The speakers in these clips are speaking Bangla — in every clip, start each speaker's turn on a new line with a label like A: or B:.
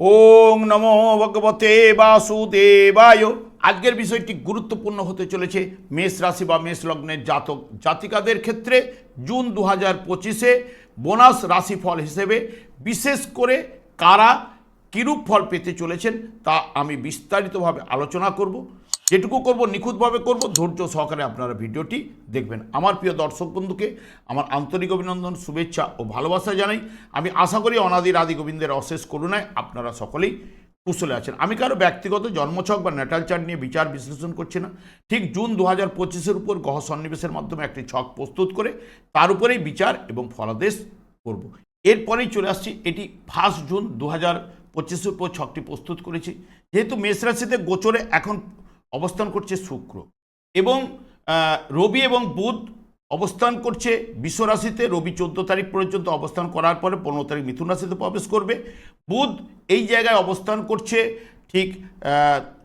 A: ওং নমো ভগবতে বাসুদেবায়। আজকের বিষয়টি গুরুত্বপূর্ণ হতে চলেছে মেষ রাশি বা মেষ লগ্নের জাতক জাতিকাদের ক্ষেত্রে। জুন দু হাজার পঁচিশে বোনাস রাশিফল হিসেবে বিশেষ করে কারা কিরূপ ফল পেতে চলেছেন তা আমি বিস্তারিতভাবে আলোচনা করব। যেটুকু করব, নিখুঁতভাবে করব, ধৈর্য সহকারে আপনারা ভিডিওটি দেখবেন। আমার প্রিয় দর্শক বন্ধুকে আমার আন্তরিক অভিনন্দন, শুভেচ্ছা ও ভালোবাসা জানাই। আমি আশা করি অনাদির আদি গোবিন্দের অশেষ করুণায় আপনারা সকলেই কুশলে আছেন। আমি কারও ব্যক্তিগত জন্মছক বা ন্যাটাল চার্ট নিয়ে বিচার বিশ্লেষণ করছি না। ঠিক জুন দু হাজার পঁচিশের উপর গ্রহ সন্নিবেশের মাধ্যমে একটি ছক প্রস্তুত করে তার উপরেই বিচার এবং ফলাদেশ করব। এরপরেই চলে আসছি, এটি ফার্স্ট জুন দু হাজার পঁচিশের উপর ছকটি প্রস্তুত করেছি। যেহেতু মেষ রাশিতে গোচরে এখন অবস্থান করছে শুক্র। এবং রবি এবং বুধ অবস্থান করছে বিশ্ব রাশিতে, রবি চোদ্দ তারিখ পর্যন্ত অবস্থান করার পরে পনেরো তারিখ মিথুন রাশিতে প্রবেশ করবে। বুধ এই জায়গায় অবস্থান করছে ঠিক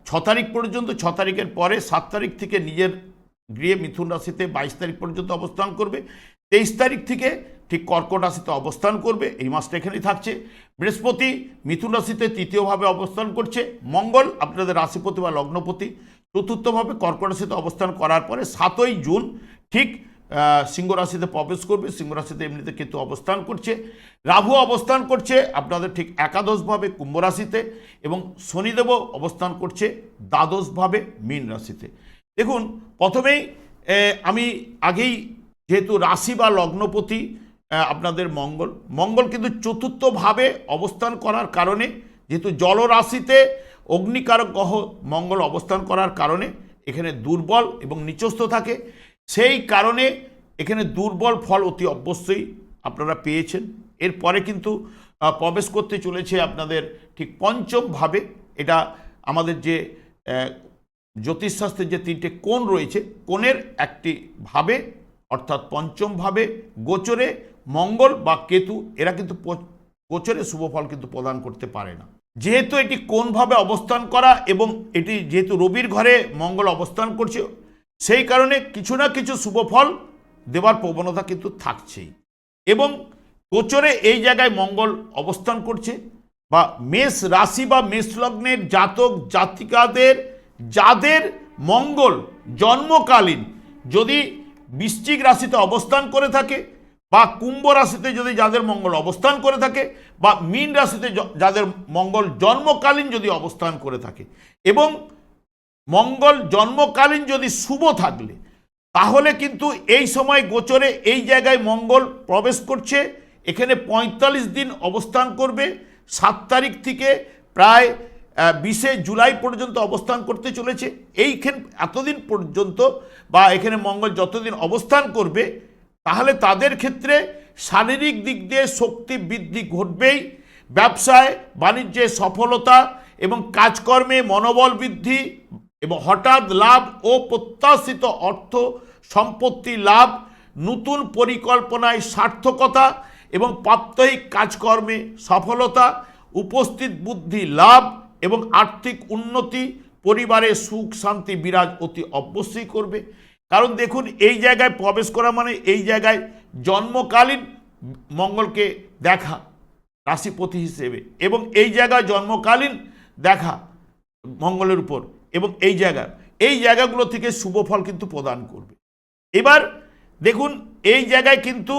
A: ছ তারিখ পর্যন্ত, ছ তারিখের পরে সাত তারিখ থেকে নিজের গৃহে মিথুন রাশিতে বাইশ তারিখ পর্যন্ত অবস্থান করবে। তেইশ তারিখ থেকে ঠিক কর্কট রাশিতে অবস্থান করবে, এই মাসটা এখানেই থাকছে। বৃহস্পতি মিথুন রাশিতে তৃতীয়ভাবে অবস্থান করছে। মঙ্গল আপনাদের রাশিপতি বা লগ্নপতি। চতুর্থভাবে কর্কট রাশিতে অবস্থান করার পরে সাতই জুন ঠিক সিংহ রাশিতে প্রবেশ করবে। সিংহ রাশিতে এমনিতে কেতু অবস্থান করছে। রাহু অবস্থান করছে আপনাদের ঠিক একাদশভাবে কুম্ভ রাশিতে এবং শনিদেবও অবস্থান করছে দ্বাদশভাবে মীন রাশিতে। দেখুন, প্রথমেই আমি আগেই যেহেতু রাশি বা লগ্নপতি আপনাদের মঙ্গল। মঙ্গল কিন্তু চতুর্থভাবে অবস্থান করার কারণে যেহেতু জলরাশিতে অগ্নিকারক গ্রহ মঙ্গল অবস্থান করার কারণে এখানে দুর্বল এবং নিচস্থ থাকে। সেই কারণে এখানে দুর্বল ফল অতি অবশ্যই আপনারা পেয়েছেন। এরপরে কিন্তু প্রবেশ করতে চলেছে আপনাদের ঠিক পঞ্চমভাবে এটা আমাদের যে জ্যোতিষশাস্ত্রের যে তিনটে কোণ রয়েছে, কোণের একটি ভাবে, অর্থাৎ পঞ্চমভাবে গোচরে মঙ্গল বা কেতু, এরা কিন্তু গোচরে শুভ ফল কিন্তু প্রদান করতে পারে না। যেহেতু এটি কোনভাবে অবস্থান করা এবং এটি যেহেতু রবির ঘরে মঙ্গল অবস্থান করছে, সেই কারণে কিছু না কিছু শুভ ফল দেওয়ার প্রবণতা কিন্তু থাকছেই। এবং গোচরে এই জায়গায় মঙ্গল অবস্থান করছে বা মেষ রাশি বা মেষ লগ্নের জাতক জাতিকাদের, যাদের মঙ্গল জন্মকালীন যদি বৃশ্চিক রাশিতে অবস্থান করে থাকে বা কুম্ভ রাশিতে যদি যাদের মঙ্গল অবস্থান করে থাকে, বা মীন রাশিতে যাদের মঙ্গল জন্মকালীন যদি অবস্থান করে থাকে, এবং মঙ্গল জন্মকালীন যদি শুভ থাকলে, তাহলে কিন্তু এই সময় গোচরে এই জায়গায় মঙ্গল প্রবেশ করছে। এখানে ৪৫ দিন অবস্থান করবে, সাত তারিখ থেকে প্রায় বিশে জুলাই পর্যন্ত অবস্থান করতে চলেছে। এইখান, এতদিন পর্যন্ত বা এখানে মঙ্গল যতদিন অবস্থান করবে তাহলে তাদের ক্ষেত্রে শারীরিক দিক দিয়ে শক্তি বৃদ্ধি ঘটবেই। ব্যবসায়, বাণিজ্যে সফলতা এবং কাজকর্মে মনোবল বৃদ্ধি এবং হঠাৎ লাভ ও প্রত্যাশিত অর্থ সম্পত্তি লাভ, নতুন পরিকল্পনায় সার্থকতা এবং প্রাত্যহিক কাজকর্মে সফলতা, উপস্থিত বুদ্ধি লাভ এবং আর্থিক উন্নতি, পরিবারে সুখ শান্তি বিরাজ অতি অবশ্যই করবে। কারণ দেখুন, এই জায়গায় প্রবেশ করা মানে এই জায়গায় জন্মকালীন মঙ্গলকে দেখা, রাশিপতি হিসেবে। এবং এই জায়গায় জন্মকালীন দেখা মঙ্গলের উপর। এবং এই জায়গা, এই জায়গাগুলো থেকে শুভ ফল কিন্তু প্রদান করবে। এবার দেখুন, এই জায়গায় কিন্তু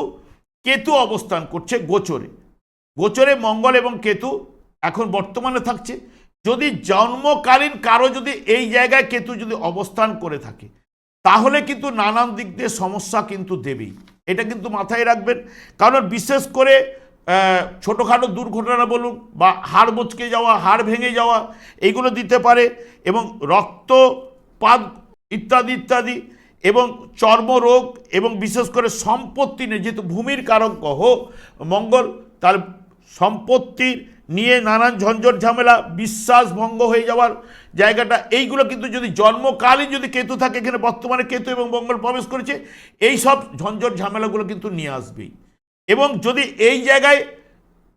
A: কেতু অবস্থান করছে গোচরে। গোচরে মঙ্গল এবং কেতু এখন বর্তমানে থাকছে। যদি জন্মকালীন কারও যদি এই জায়গায় কেতু যদি অবস্থান করে থাকে তাহলে কিন্তু নানান দিক দিয়ে সমস্যা কিন্তু দেবেই। এটা কিন্তু মাথায় রাখবেন। কারণ বিশেষ করে ছোটোখাটো দুর্ঘটনা বলুন বা হাড় মচকে যাওয়া, হাড় ভেঙে যাওয়া এইগুলো দিতে পারে এবং রক্তপাত ইত্যাদি ইত্যাদি এবং চর্মরোগ এবং বিশেষ করে সম্পত্তি নিয়ে, যেহেতু ভূমির কারক গ্রহ মঙ্গল, তার সম্পত্তির নিয়ে নানান ঝঞ্ঝট ঝামেলা, বিশ্বাস ভঙ্গ হয়ে যাওয়ার জায়গাটা। এইগুলো কিন্তু যদি জন্মকালীন যদি কেতু থাকে, এখানে বর্তমানে কেতু এবং মঙ্গল প্রবেশ করেছে এই সব ঝঞ্ঝট ঝামেলাগুলো কিন্তু নিয়ে আসবেই। এবং যদি এই জায়গায়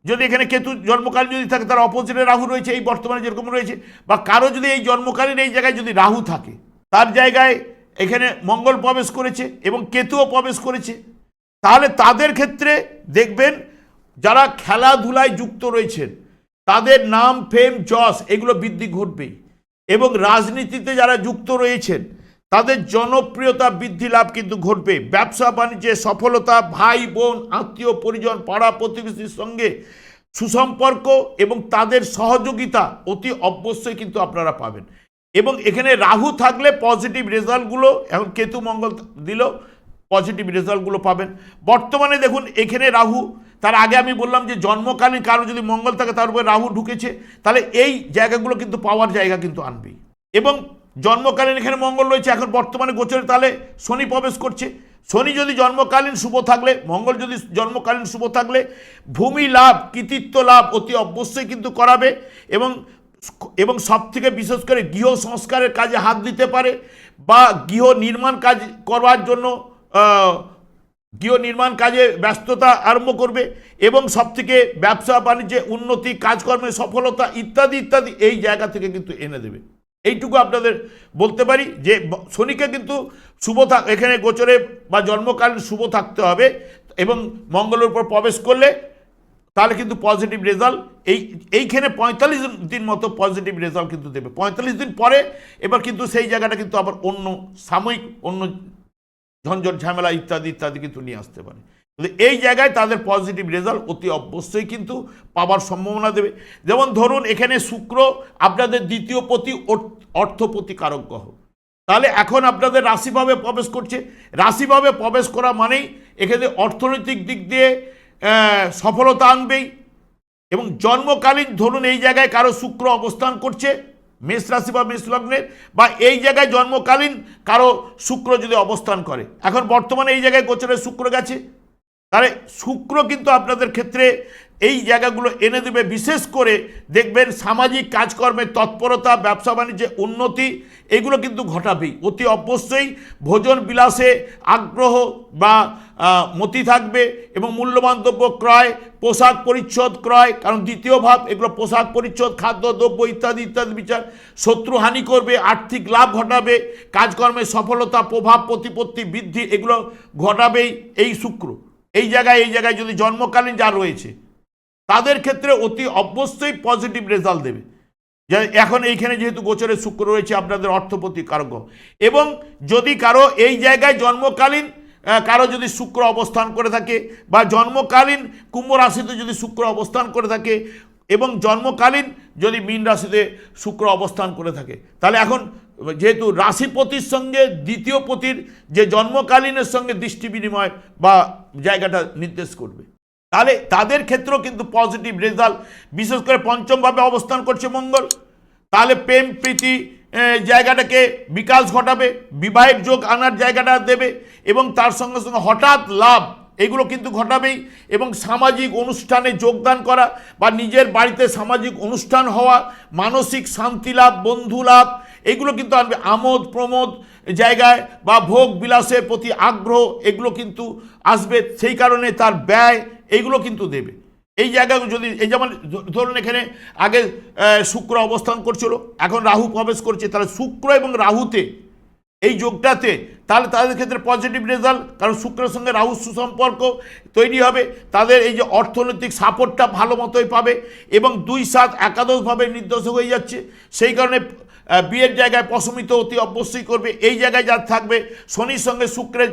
A: যদি এখানে কেতু জন্মকালীন যদি থাকে, তার অপোজিটে রাহু রয়েছে, এই বর্তমানে যেরকম রয়েছে, বা কারও যদি এই জন্মকালীন এই জায়গায় যদি রাহু থাকে, তার জায়গায় এখানে মঙ্গল প্রবেশ করেছে এবং কেতুও প্রবেশ করেছে, তাহলে তাদের ক্ষেত্রে দেখবেন যারা খেলাধুলায় যুক্ত রয়েছেন, তাদের নাম, ফেম, যশ, এগুলো বৃদ্ধি ঘটবেই। এবং রাজনীতিতে যারা যুক্ত রয়েছেন, তাদের জনপ্রিয়তা বৃদ্ধি লাভ কিন্তু ঘটবে। ব্যবসা বাণিজ্যে সফলতা, ভাই, বোন, আত্মীয়, পরিজন, পাড়া প্রতিবেশীর সঙ্গে সুসম্পর্ক এবং তাদের সহযোগিতা অতি অবশ্যই কিন্তু আপনারা পাবেন। এবং এখানে রাহু থাকলে পজিটিভ রেজাল্টগুলো, এখন কেতু মঙ্গল দিল, পজিটিভ রেজাল্টগুলো পাবেন। বর্তমানে দেখুন, এখানে রাহু তার আগে আমি বললাম যে জন্মকালীন কারও যদি মঙ্গল থাকে তার উপরে রাহু ঢুকেছে, তাহলে এই জায়গাগুলো কিন্তু পাওয়ার জায়গা কিন্তু আনবেই। এবং জন্মকালীন এখানে মঙ্গল রয়েছে, এখন বর্তমানে গোচরে তাহলে শনি প্রবেশ করছে। শনি যদি জন্মকালীন শুভ থাকলে, মঙ্গল যদি জন্মকালীন শুভ থাকলে, ভূমি লাভ, কৃতিত্ব লাভ অতি অবশ্যই কিন্তু করাবে এবং এবং সব থেকে বিশেষ করে গৃহ সংস্কারের কাজে হাত দিতে পারে বা গৃহ নির্মাণ কাজ করবার জন্য গৃহ নির্মাণ কাজে ব্যস্ততা আরম্ভ করবে এবং সবথেকে ব্যবসা বাণিজ্যে উন্নতি, কাজকর্মে সফলতা ইত্যাদি ইত্যাদি এই জায়গা থেকে কিন্তু এনে দেবে। এইটুকু আপনাদের বলতে পারি যে শনিকে কিন্তু শুভ থাক এখানে গোচরে বা জন্মকালীন শুভ থাকতে হবে এবং মঙ্গলের উপর প্রবেশ করলে তাহলে কিন্তু পজিটিভ রেজাল্ট এই, এইখানে পঁয়তাল্লিশ দিন মতো পজিটিভ রেজাল্ট কিন্তু দেবে। পঁয়তাল্লিশ দিন পরে এবার কিন্তু সেই জায়গাটা কিন্তু আবার অন্য সাময়িক, অন্য ঝঞ্ঝট, ঝামেলা ইত্যাদি ইত্যাদি কিন্তু নিয়ে আসতে পারে। এই জায়গায় তাদের পজিটিভ রেজাল্ট অতি অবশ্যই কিন্তু পাওয়ার সম্ভাবনা দেবে। যেমন ধরুন, এখানে শুক্র আপনাদের দ্বিতীয় প্রতি অর্থ- অর্থপতি কারক গ্রহ। তাহলে এখন আপনাদের রাশিভাবে প্রবেশ করছে। রাশিভাবে প্রবেশ করা মানেই এখানে অর্থনৈতিক দিক দিয়ে সফলতা আনবেই। এবং জন্মকালীন ধরুন, এই জায়গায় কারও শুক্র অবস্থান করছে মেষ রাশি বা মেষ লগ্নের বা এই জায়গায় জন্মকালীন কারও শুক্র যদি অবস্থান করে, এখন বর্তমানে এই জায়গায় গোচরে শুক্র গেছে, তাহলে শুক্র কিন্তু আপনাদের ক্ষেত্রে এই জায়গাগুলো এনে দেবে, বিশেষ করে দেখবেন সামাজিক কাজকর্মের তৎপরতা, ব্যবসা বাণিজ্যে উন্নতি, এগুলো কিন্তু ঘটাবেই। অতি অবশ্যই ভোজন বিলাসে আগ্রহ বা মতি থাকবে এবং মূল্যবান দ্রব্য ক্রয়, পোশাক পরিচ্ছদ ক্রয়, কারণ দ্বিতীয় ভাব, এগুলো পোশাক পরিচ্ছদ, খাদ্য, দ্রব্য ইত্যাদি ইত্যাদি বিচার শত্রু হানি করবে, আর্থিক লাভ ঘটাবে কাজকর্মের সফলতা, প্রভাব, প্রতিপত্তি বৃদ্ধি, এগুলো ঘটাবেই এই শুক্র। এই জায়গায় এই জায়গায় যদি জন্মকালীন যা রয়েছে তাদের ক্ষেত্রে অতি অবশ্যই পজিটিভ রেজাল্ট দেবে। এখন এইখানে যেহেতু গোচরে শুক্র রয়েছে, আপনাদের অর্থপতি কারক এবং যদি কারও এই জায়গায় জন্মকালীন কারও যদি শুক্র অবস্থান করে থাকে বা জন্মকালীন কুম্ভ রাশিতে যদি শুক্র অবস্থান করে থাকে এবং জন্মকালীন যদি মীন রাশিতে শুক্র অবস্থান করে থাকে, তাহলে এখন যেহেতু রাশিপতির সঙ্গে দ্বিতীয় পতির যে জন্মকালীনের সঙ্গে দৃষ্টি বিনিময় বা জায়গাটা নির্দেশ করবে। তাহলে তাদের ক্ষেত্রেও কিন্তু পজিটিভ রেজাল্ট বিশেষ করে পঞ্চমভাবে অবস্থান করছে মঙ্গল। তাহলে প্রেম, প্রীতি জায়গাটাকে বিকাশ ঘটাবে, বিবাহের যোগ আনার জায়গাটা দেবে এবং তার সঙ্গে সঙ্গে হঠাৎ লাভ, এগুলো কিন্তু ঘটাবেই এবং সামাজিক অনুষ্ঠানে যোগদান করা বা নিজের বাড়িতে সামাজিক অনুষ্ঠান হওয়া, মানসিক শান্তি লাভ, বন্ধু লাভ, এগুলো কিন্তু আনবে। আমোদ, প্রমোদ জায়গায় বা ভোগ বিলাসের প্রতি আগ্রহ, এগুলো কিন্তু আসবে। সেই কারণে তার ব্যয় এইগুলো কিন্তু দেবে। এই জায়গায় যদি, এই যেমন ধরুন এখানে আগে শুক্র অবস্থান করছিল, এখন রাহু প্রবেশ করছে, তাহলে শুক্র এবং রাহুতে এই যোগটাতে তাহলে তাদের ক্ষেত্রে পজিটিভ রেজাল্ট কারণ শুক্রের সঙ্গে রাহু সুসম্পর্ক তৈরি হবে, তাদের এই যে অর্থনৈতিক সাপোর্টটা ভালো মতোই পাবে এবং দুই সাত একাদশভাবে নির্দেশ হয়ে যাচ্ছে, সেই কারণে বিয়ের জায়গায় পশমিত অতি অবশ্যই করবে, এই জায়গায় যা থাকবে, শনির সঙ্গে শুক্রের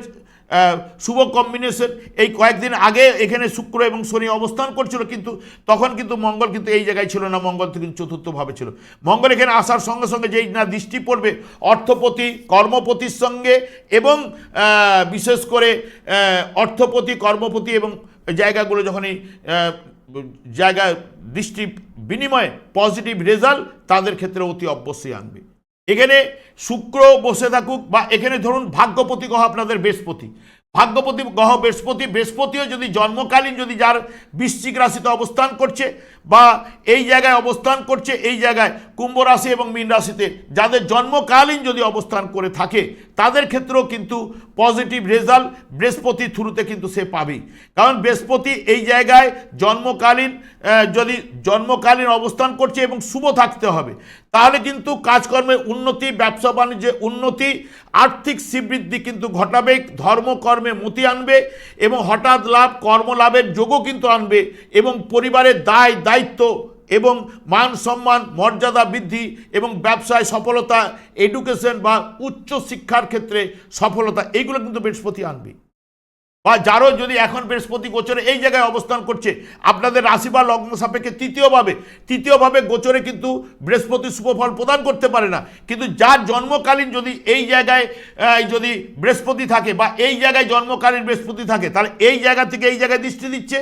A: শুভ কম্বিনেশন এই কয়েকদিন আগে এখানে শুক্র এবং শনি অবস্থান করছিল, কিন্তু তখন কিন্তু মঙ্গল কিন্তু এই জায়গায় ছিল না, মঙ্গল কিন্তু চতুর্থভাবে ছিল। মঙ্গল এখানে আসার সঙ্গে সঙ্গে যেই না দৃষ্টি পড়বে, অর্থপতি, কর্মপতির সঙ্গে এবং বিশেষ করে অর্থপতি, কর্মপতি এবং জায়গাগুলো যখন এই জায়গা দৃষ্টি বিনিময়ে পজিটিভ রেজাল্ট তাদের ক্ষেত্রে অতি অবশ্যই আনবে। এখানে শুক্র বসে থাকুক বা এখানে ধরুন ভাগ্যপতি গ্রহ আপনাদের বৃহস্পতি। ভাগ্যপতি গ্রহ বৃহস্পতি, বৃহস্পতিও যদি জন্মকালীন যদি যার বৃশ্চিক রাশিতে অবস্থান করছে বা এই জায়গায় অবস্থান করছে, এই জায়গায় কুম্ভ রাশি এবং মীন রাশিতে যাদের জন্মকালীন যদি অবস্থান করে থাকে, তাদের ক্ষেত্রেও কিন্তু পজিটিভ রেজাল্ট বৃহস্পতি থ্রুতে কিন্তু সে পাবেই। কারণ বৃহস্পতি এই জায়গায় জন্মকালীন যদি জন্মকালীন অবস্থান করছে এবং শুভ থাকতে হবে, তাহলে কিন্তু কাজকর্মের উন্নতি, ব্যবসা বাণিজ্যে উন্নতি, আর্থিক শ্রীবৃদ্ধি কিন্তু ঘটাবে, ধর্মকর্মে মতি আনবে এবং হঠাৎ লাভ, কর্মলাভের যোগও কিন্তু আনবে এবং পরিবারের দায়, দায়িত্ব এবং মান সম্মান, মর্যাদা বৃদ্ধি এবং ব্যবসায় সফলতা এডুকেশন বা উচ্চ শিক্ষার ক্ষেত্রে সফলতা, এইগুলো কিন্তু বৃহস্পতি আনবে। বা যারও যদি এখন বৃহস্পতি গোচরে এই জায়গায় অবস্থান করছে, আপনাদের রাশি বা লগ্ন সাপেক্ষে তৃতীয়ভাবে তৃতীয়ভাবে গোচরে কিন্তু বৃহস্পতি শুভফল প্রদান করতে পারে না। কিন্তু যার জন্মকালীন যদি এই জায়গায় যদি বৃহস্পতি থাকে বা এই জায়গায় জন্মকালীন বৃহস্পতি থাকে, তাহলে এই জায়গা থেকে এই জায়গায় দৃষ্টি দিচ্ছে।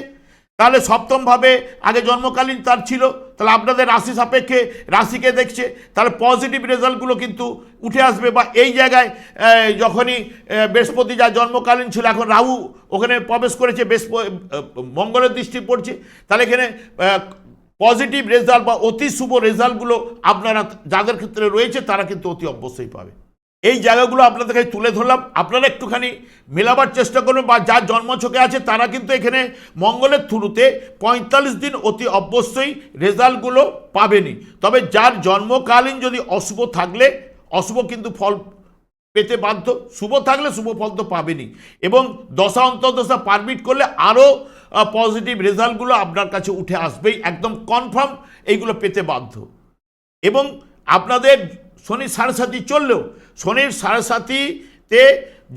A: তাহলে সপ্তমভাবে আগে জন্মকালীন তার ছিল তাহলে আপনাদের রাশি সাপেক্ষে রাশিকে দেখছে? তাহলে পজিটিভ রেজাল্টগুলো কিন্তু উঠে আসবে বা এই জায়গায় যখনই বৃহস্পতি যা জন্মকালীন ছিল এখন রাহু ওখানে প্রবেশ করেছে আহ, মঙ্গলের দৃষ্টি পড়ছে তাহলে এখানে পজিটিভ রেজাল্ট বা অতি শুভ রেজাল্টগুলো আপনারা যাদের ক্ষেত্রে রয়েছে তারা কিন্তু অতি অবশ্যই পাবে। এই জায়গাগুলো আপনাদের কাছে তুলে ধরলাম। আপনারা একটুখানি মেলাবার চেষ্টা করুন বা যার জন্মছকে আছে, তারা কিন্তু এখানে মঙ্গলের থ্রুতে পঁয়তাল্লিশ দিন অতি অবশ্যই রেজাল্টগুলো পাবেনই তবে যার জন্মকালীন যদি অশুভ থাকলে, অশুভ কিন্তু ফল পেতে বাধ্য, শুভ থাকলে শুভ ফল তো পাবেনি। এবং দশা অন্তর্দশা পারমিট করলে আরও পজিটিভ রেজাল্টগুলো আপনার কাছে উঠে আসবেই, একদম কনফার্ম এইগুলো পেতে বাধ্য। এবং আপনাদের শনি সাড়ে সাথী চললেও শনির সাড়ে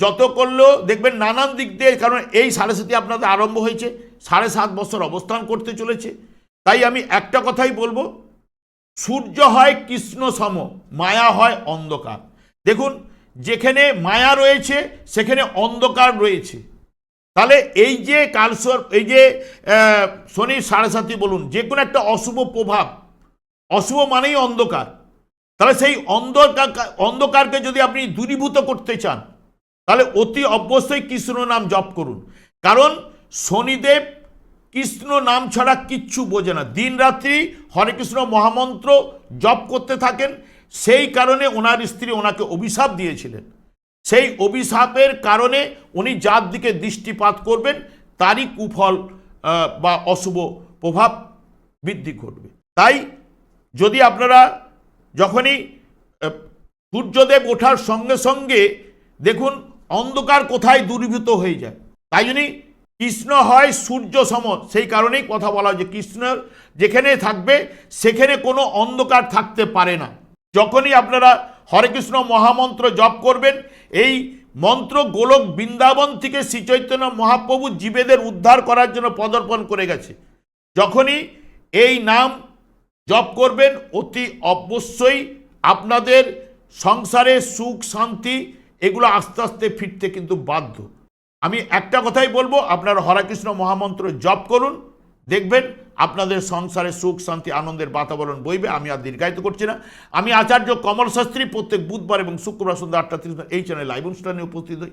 A: যত করলেও দেখবেন নানান দিক দিয়ে, কারণ এই সাড়ে সাথী আপনাদের আরম্ভ হয়েছে, সাড়ে সাত বছর অবস্থান করতে চলেছে। তাই আমি একটা কথাই বলব, সূর্য হয় কৃষ্ণ সম, মায়া হয় অন্ধকার। দেখুন, যেখানে মায়া রয়েছে, সেখানে অন্ধকার রয়েছে। তাহলে এই যে কালসর, এই যে শনির সাড়ে সাথী বলুন, যে কোনো একটা অশুভ প্রভাব, অশুভ মানেই অন্ধকার। তাহলে সেই অন্ধকার অন্ধকারকে যদি আপনি দূরীভূত করতে চান, তাহলে অতি অবশ্যই কৃষ্ণ নাম জপ করুন। কারণ শনিদেব কৃষ্ণ নাম ছাড়া কিচ্ছু বোঝে না। দিন রাত্রি হরে কৃষ্ণ মহামন্ত্র জপ করতে থাকেন। সেই কারণে ওনার স্ত্রী ওনাকে অভিশাপ দিয়েছিলেন। সেই অভিশাপের কারণে উনি যার দিকে দৃষ্টিপাত করবেন, তারই কুফল বা অশুভ প্রভাব বৃদ্ধি ঘটবে। তাই যদি আপনারা যখনই সূর্যদেব ওঠার সঙ্গে সঙ্গে দেখুন অন্ধকার কোথায় দূরীভূত হয়ে যায়। তাই জন্যই কৃষ্ণ হয় সূর্য সম সেই কারণেই কথা বলা হয় যে কৃষ্ণ যেখানে থাকবে, সেখানে কোনো অন্ধকার থাকতে পারে না। যখনই আপনারা হরে কৃষ্ণ মহামন্ত্র জপ করবেন, এই মন্ত্র গোলক বৃন্দাবন থেকে শ্রীচৈতন্য মহাপ্রভু জীবেদের উদ্ধার করার জন্য পদার্পণ করে গেছে। যখনই এই নাম জপ করবেন, অতি অবশ্যই আপনাদের সংসারে সুখ, শান্তি, এগুলো আস্তে আস্তে ফিরতে কিন্তু বাধ্য। আমি একটা কথাই বলব, আপনারা হরাকৃষ্ণ মহামন্ত্র জপ করুন, দেখবেন আপনাদের সংসারে সুখ, শান্তি, আনন্দের বাতাবরণ বইবে, আমি আর দীর্ঘায়িত করছি না। আমি আচার্য কমল শাস্ত্রী প্রত্যেক বুধবার এবং শুক্রবার সন্ধ্যা আটটা তিরিশ এই চ্যানেল লাইভ অনুষ্ঠানে উপস্থিত হই।